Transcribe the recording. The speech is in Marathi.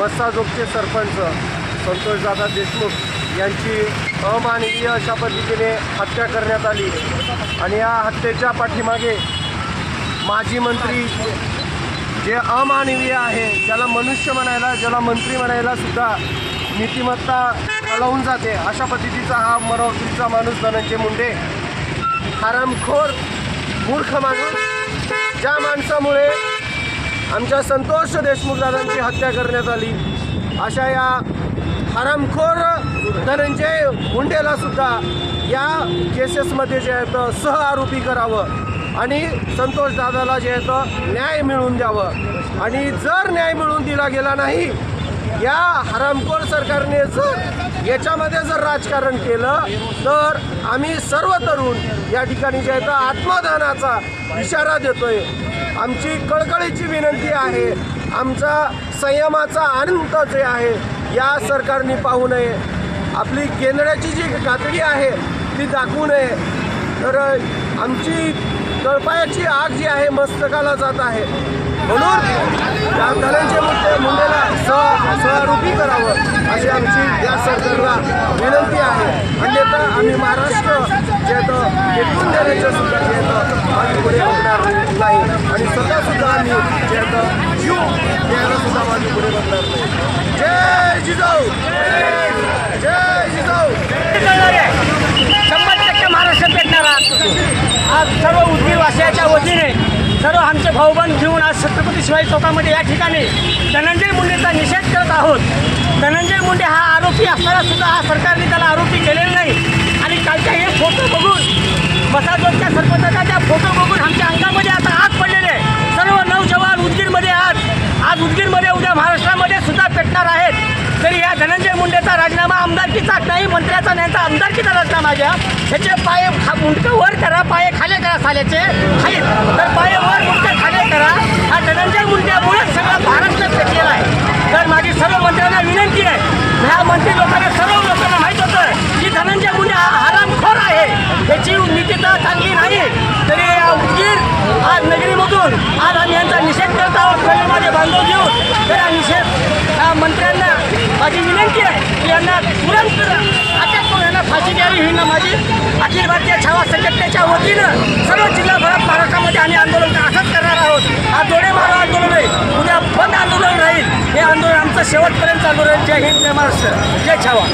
मसाजोगचे सरपंच संतोषदादा देशमुख यांची अमानवीय अशा पद्धतीने हत्या करण्यात आली. आणि या हत्येच्या पाठीमागे माजी मंत्री जे अमानवीय आहे ज्याला मनुष्य म्हणायला ज्याला मंत्री म्हणायला सुद्धा नीतिमत्ता कळवून जाते अशा पद्धतीचा हा मराठीचा माणूस धनंजय मुंडे. हरामखोर मूर्ख माणूस ज्या माणसामुळे आमच्या संतोष देशमुख दादांची हत्या करण्यात आली. अशा या हरामखोर धनंजय मुंडेला सुद्धा या केसेसमध्ये जे आहे तर सह आरोपी करावं आणि संतोष दादाला जे आहे तर न्याय मिळवून द्यावं. आणि जर न्याय मिळवून दिला गेला नाही या हरामखोर सरकारने जर याच्यामध्ये जर राजकारण केलं तर आम्ही सर्व तरुण या ठिकाणी जे आहे तर आत्मदानाचा इशारा देतोय. आमची कळकळीची विनंती आहे आमचा संयमाचा अनंत जे आहे या सरकारने पाहू नये. आपली केंद्राची जी कातडी आहे ती दाखवू नये. तर आमची तळपायाची आग जी आहे मस्तकाला जात आहे. म्हणून या मुद्दे मुंडे मुंडेला सह सहआरोपी करावं अशी आमची या सरकारला विनंती आहे अन्यथा आम्ही महाराष्ट्र जे आहे तर टिकवून देण्याच्या सुद्धा जे आहे आम्ही पुढे बघणार नाही. आणि स्वतः सुद्धा आम्ही जे आहे जीव द्यायला सुद्धा आम्ही पुढे बघणार नाही. जय जिजाऊ! जय जिजाऊ! करणार आहे शंभर टक्के महाराष्ट्र पेटणार आज सर्व उदगीरवासियाच्या वतीने सर्व आमचे भाऊबंद घेऊन आज छत्रपती शिवाजी चौकामध्ये या ठिकाणी धनंजय मुंडेचा निषेध करत आहोत. धनंजय मुंडे हा आरोपी असताना सुद्धा हा सरकारने त्याला आरोपी केले नाही आणि कालच्या हे फोटो बघून मसाजोगच्या सरपंचाचा त्या फोटो बघून आमच्या अंगामध्ये आता आग पडलेले आहे. सर्व नौजवान उदगीरमध्ये आज आज उदगीरमध्ये उद्या महाराष्ट्रामध्ये सुद्धा पेटणार आहेत. तरी या धनंजय मुंडेचा राजीनामा आमदारकीचा नाही मंत्र्याचा नाही आमदारकीचा राजीनामा घ्या ह्याचे पाय खा मुंडकं वर करा पाय खाले करा साल्याचे. आहेत तर पाय वर मुंडकं खाले करा. हा धनंजय मुंडेमुळेच सगळा महाराष्ट्र पेटलेला आहे. तर माझी सर्व मंत्र्यांना विनंती आहे. ह्या मंत्री लोकांना माहीत होतं की धनंजय मुंडे हा हरामखोर आहे त्याची नीतिता चांगली नाही तरी या उदगीर आज नगरीमधून आज आम्ही यांचा निषेध करत आहोत सगळे माझे बांधव घेऊन तर निषेध मंत्र्यांना माझी विनंती आहे की यांना तुरंत अटक करून यांना फाशी द्यावी ही ना माझी अखिल भारतीय छावा संघटनेच्या वतीनं सर्व जिल्हाभरात महाराष्ट्रामध्ये आम्ही आंदोलन असंच करणार आहोत. हा जोडे मारो आंदोलन आहे. उद्या बंद आंदोलन राहील. हे आंदोलन आमचं शेवटपर्यंत आंदोलन जय हिंद जय महाराष्ट्र जय छावा.